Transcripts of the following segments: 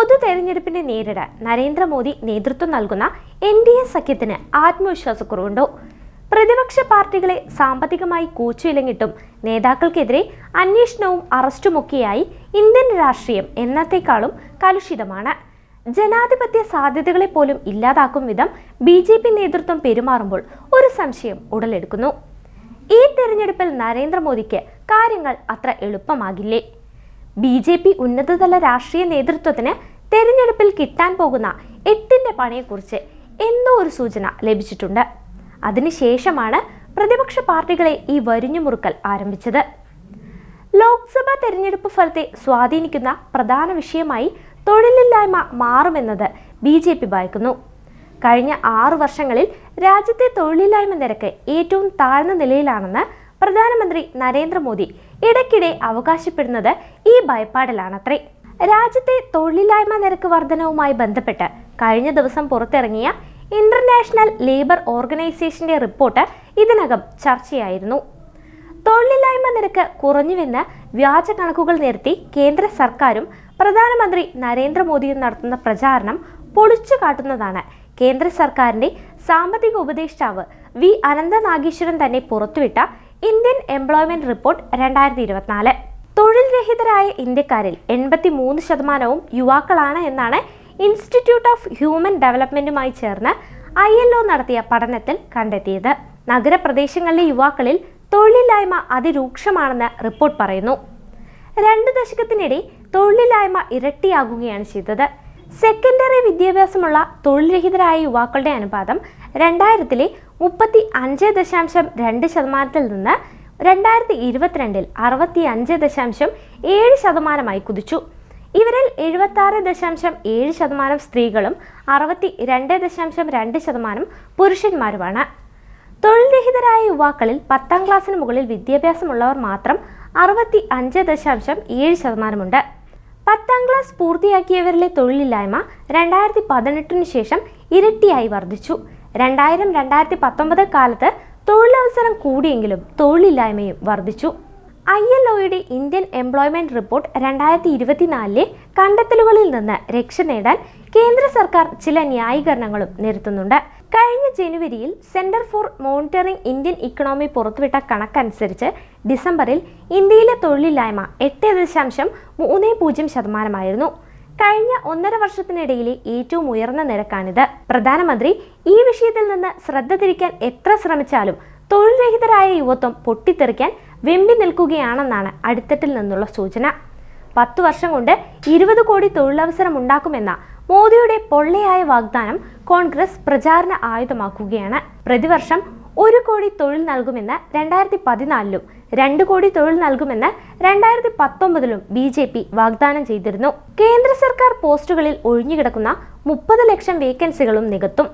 പൊതു തെരഞ്ഞെടുപ്പിനെ നേരിടാൻ നരേന്ദ്രമോദി നേതൃത്വം നൽകുന്ന എൻ ഡി എ സഖ്യത്തിന് ആത്മവിശ്വാസക്കുറവുണ്ടോ? പ്രതിപക്ഷ പാർട്ടികളെ സാമ്പത്തികമായി കൂച്ചുവിലങ്ങിട്ടും നേതാക്കൾക്കെതിരെ അന്വേഷണവും അറസ്റ്റുമൊക്കെയായി ഇന്ത്യൻ രാഷ്ട്രീയം എന്നത്തേക്കാളും കലുഷിതമാണ്. ജനാധിപത്യ സാധ്യതകളെ പോലും ഇല്ലാതാക്കും വിധം ബി ജെ പി നേതൃത്വം പെരുമാറുമ്പോൾ ഒരു സംശയം ഉടലെടുക്കുന്നു. ഈ തെരഞ്ഞെടുപ്പിൽ നരേന്ദ്രമോദിക്ക് കാര്യങ്ങൾ അത്ര എളുപ്പമാകില്ലേ? ബി ജെ പി ഉന്നതതല രാഷ്ട്രീയ നേതൃത്വത്തിന് തെരഞ്ഞെടുപ്പിൽ കിട്ടാൻ പോകുന്ന എട്ടിന്റെ പണിയെക്കുറിച്ച് എന്തോ ഒരു സൂചന ലഭിച്ചിട്ടുണ്ട്. അതിനുശേഷമാണ് പ്രതിപക്ഷ പാർട്ടികളെ ഈ വരിഞ്ഞു മുറുക്കൽ ആരംഭിച്ചത്. ലോക്സഭാ തെരഞ്ഞെടുപ്പ് ഫലത്തെ സ്വാധീനിക്കുന്ന പ്രധാന വിഷയമായി തൊഴിലില്ലായ്മ മാറുമെന്നത് ബി ജെ പി ഭയക്കുന്നു. കഴിഞ്ഞ ആറു വർഷങ്ങളിൽ രാജ്യത്തെ തൊഴിലില്ലായ്മ നിരക്ക് ഏറ്റവും താഴ്ന്ന നിലയിലാണെന്ന് പ്രധാനമന്ത്രി നരേന്ദ്രമോദി ഇടയ്ക്കിടെ അവകാശപ്പെടുന്നത് ഈ ഭയപ്പാടിലാണത്രേ. രാജ്യത്തെ തൊഴിലില്ലായ്മ നിരക്ക് വർധനവുമായി ബന്ധപ്പെട്ട് കഴിഞ്ഞ ദിവസം പുറത്തിറങ്ങിയ ഇന്റർനാഷണൽ ലേബർ ഓർഗനൈസേഷന്റെ റിപ്പോർട്ട് ഇതിനകം ചർച്ചയായിരുന്നു. തൊഴിലില്ലായ്മ നിരക്ക് കുറഞ്ഞുവെന്ന് വ്യാജ കണക്കുകൾ നിരത്തി കേന്ദ്ര സർക്കാരും പ്രധാനമന്ത്രി നരേന്ദ്രമോദിയും നടത്തുന്ന പ്രചാരണം പൊളിച്ചു കാട്ടുന്നതാണ്. കേന്ദ്ര സർക്കാരിന്റെ സാമ്പത്തിക ഉപദേഷ്ടാവ് വി അനന്തനാഗീശ്വരൻ തന്നെ പുറത്തുവിട്ട ഇന്ത്യൻ എംപ്ലോയ്മെന്റ് റിപ്പോർട്ട് രണ്ടായിരത്തി ഇരുപത്തിനാല് തൊഴിൽ രഹിതരായ ഇന്ത്യക്കാരിൽ എൺപത്തി മൂന്ന് ശതമാനവും യുവാക്കളാണ് എന്നാണ് ഇൻസ്റ്റിറ്റ്യൂട്ട് ഓഫ് ഹ്യൂമൻ ഡെവലപ്മെന്റുമായി ചേർന്ന് ഐ എൽ ഒ നടത്തിയ പഠനത്തിൽ കണ്ടെത്തിയത്. നഗരപ്രദേശങ്ങളിലെ യുവാക്കളിൽ തൊഴിലില്ലായ്മ അതിരൂക്ഷമാണെന്ന് റിപ്പോർട്ട് പറയുന്നു. രണ്ട് ദശകത്തിനിടെ തൊഴിലില്ലായ്മ ഇരട്ടിയാകുകയാണ് ചെയ്തത്. വിദ്യാഭ്യാസമുള്ള തൊഴിൽരഹിതരായ യുവാക്കളുടെ അനുപാതം രണ്ടായിരത്തിലെ മുപ്പത്തി അഞ്ച് ദശാംശം രണ്ട് ശതമാനത്തിൽ നിന്ന് രണ്ടായിരത്തി ഇരുപത്തിരണ്ടിൽ അറുപത്തി അഞ്ച് ദശാംശം ഏഴ് ശതമാനമായി കുതിച്ചു. ഇവരിൽ എഴുപത്തി ആറ് ദശാംശം ഏഴ് ശതമാനം സ്ത്രീകളും അറുപത്തി രണ്ട് ദശാംശം രണ്ട് ശതമാനം പുരുഷന്മാരുമാണ്. തൊഴിൽരഹിതരായ യുവാക്കളിൽ പത്താം ക്ലാസ്സിന് മുകളിൽ വിദ്യാഭ്യാസമുള്ളവർ മാത്രം അറുപത്തി അഞ്ച് ദശാംശം ഏഴ് ശതമാനമുണ്ട്. പത്താം ക്ലാസ് പൂർത്തിയാക്കിയവരിലെ തൊഴിലില്ലായ്മ രണ്ടായിരത്തി പതിനെട്ടിന് ശേഷം ഇരട്ടിയായി വർദ്ധിച്ചു. രണ്ടായിരം രണ്ടായിരത്തി പത്തൊമ്പത് കാലത്ത് തൊഴിലവസരം കൂടിയെങ്കിലും തൊഴിലില്ലായ്മയും വർദ്ധിച്ചു. ഐ എൽ ഒയുടെ ഇന്ത്യൻ എംപ്ലോയ്മെന്റ് റിപ്പോർട്ട് രണ്ടായിരത്തി ഇരുപത്തിനാലിലെ കണ്ടെത്തലുകളിൽ നിന്ന് രക്ഷ നേടാൻ കേന്ദ്ര സർക്കാർ ചില ന്യായീകരണങ്ങളും നിരത്തുന്നുണ്ട്. കഴിഞ്ഞ ജനുവരിയിൽ centre for monitoring Indian economy പുറത്തുവിട്ട കണക്കനുസരിച്ച് ഡിസംബറിൽ ഇന്ത്യയിലെ തൊഴിലില്ലായ്മ എട്ട് ദശാംശം മൂന്ന് പൂജ്യം ശതമാനമായിരുന്നു. കഴിഞ്ഞ ഒന്നര വർഷത്തിനിടയിലെ ഏറ്റവും ഉയർന്ന നിരക്കാണിത്. പ്രധാനമന്ത്രി ഈ വിഷയത്തിൽ നിന്ന് ശ്രദ്ധ തിരിക്കാൻ എത്ര ശ്രമിച്ചാലും തൊഴിൽ രഹിതരായ യുവത്വം പൊട്ടിത്തെറിക്കാൻ വെമ്പി നിൽക്കുകയാണെന്നാണ് അടിത്തട്ടിൽ നിന്നുള്ള സൂചന. പത്തു വർഷം കൊണ്ട് ഇരുപത് കോടി തൊഴിലവസരം ഉണ്ടാക്കുമെന്ന മോദിയുടെ പൊള്ളയായ വാഗ്ദാനം കോൺഗ്രസ് പ്രചാരണ ആയുധമാക്കുകയാണ്. പ്രതിവർഷം ഒരു കോടി തൊഴിൽ നൽകുമെന്ന് രണ്ടായിരത്തി പതിനാലിലും രണ്ട് കോടി തൊഴിൽ നൽകുമെന്ന് രണ്ടായിരത്തി പത്തൊമ്പതിലും ബി ജെ പി വാഗ്ദാനം ചെയ്തിരുന്നു. കേന്ദ്ര സർക്കാർ പോസ്റ്റുകളിൽ ഒഴിഞ്ഞുകിടക്കുന്ന മുപ്പത് ലക്ഷം വേക്കൻസികളും നികത്തും.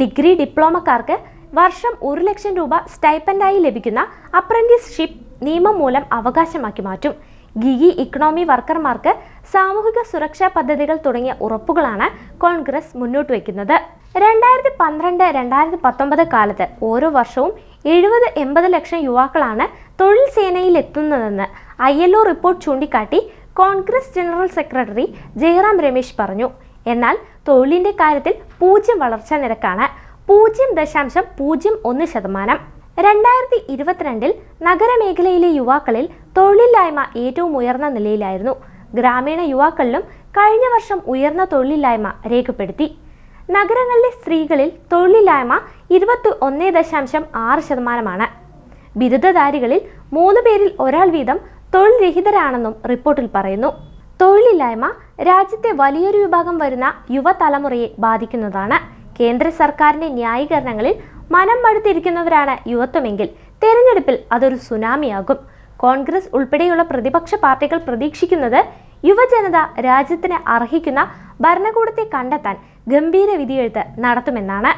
ഡിഗ്രി ഡിപ്ലോമക്കാർക്ക് വർഷം ഒരു ലക്ഷം രൂപ സ്റ്റൈപ്പൻഡായി ലഭിക്കുന്ന അപ്രന്റീസ്ഷിപ്പ് നിയമം മൂലം അവകാശമാക്കി മാറ്റും. ഗിഗി ഇക്കണോമി വർക്കർമാർക്ക് സാമൂഹിക സുരക്ഷാ പദ്ധതികൾ തുടങ്ങിയ ഉറപ്പുകളാണ് കോൺഗ്രസ് മുന്നോട്ട് വയ്ക്കുന്നത്. രണ്ടായിരത്തി പന്ത്രണ്ട് രണ്ടായിരത്തി പത്തൊമ്പത് കാലത്ത് ഓരോ വർഷവും എഴുപത് എൺപത് ലക്ഷം യുവാക്കളാണ് തൊഴിൽ സേനയിൽ എത്തുന്നതെന്ന് ഐ എൽ ഒ റിപ്പോർട്ട് ചൂണ്ടിക്കാട്ടി Congress general secretary Jairam Ramesh പറഞ്ഞു. എന്നാൽ തൊഴിലിന്റെ കാര്യത്തിൽ പൂജ്യം വളർച്ചാ നിരക്കാണ്. പൂജ്യം ദശാംശം പൂജ്യം ഒന്ന് ശതമാനം. രണ്ടായിരത്തി ഇരുപത്തിരണ്ടിൽ നഗരമേഖലയിലെ യുവാക്കളിൽ തൊഴിലില്ലായ്മ ഏറ്റവും ഉയർന്ന നിലയിലായിരുന്നു. ഗ്രാമീണ യുവാക്കളിലും കഴിഞ്ഞ വർഷം ഉയർന്ന തൊഴിലില്ലായ്മ രേഖപ്പെടുത്തി. നഗരങ്ങളിലെ സ്ത്രീകളിൽ തൊഴിലില്ലായ്മ ഇരുപത്തി ഒന്ന് ദശാംശം ആറ് ശതമാനമാണ്. ബിരുദധാരികളിൽ മൂന്ന് പേരിൽ ഒരാൾ വീതം തൊഴിൽ രഹിതരാണെന്നും റിപ്പോർട്ടിൽ പറയുന്നു. തൊഴിലില്ലായ്മ രാജ്യത്തെ വലിയൊരു വിഭാഗം വരുന്ന യുവതലമുറയെ ബാധിക്കുന്നതാണ്. കേന്ദ്ര സർക്കാരിന്റെ ന്യായീകരണങ്ങളിൽ മനം മടുത്തിരിക്കുന്നവരാണ് യുവത്വമെങ്കിൽ തെരഞ്ഞെടുപ്പിൽ അതൊരു സുനാമിയാകും. കോൺഗ്രസ് ഉൾപ്പെടെയുള്ള പ്രതിപക്ഷ പാർട്ടികൾ പ്രതീക്ഷിക്കുന്നത് യുവജനത രാജ്യത്തിന് അർഹിക്കുന്ന ഭരണകൂടത്തെ കണ്ടെത്താൻ ഗംഭീര വിധിയെഴുത്ത് നടത്തുമെന്നാണ്.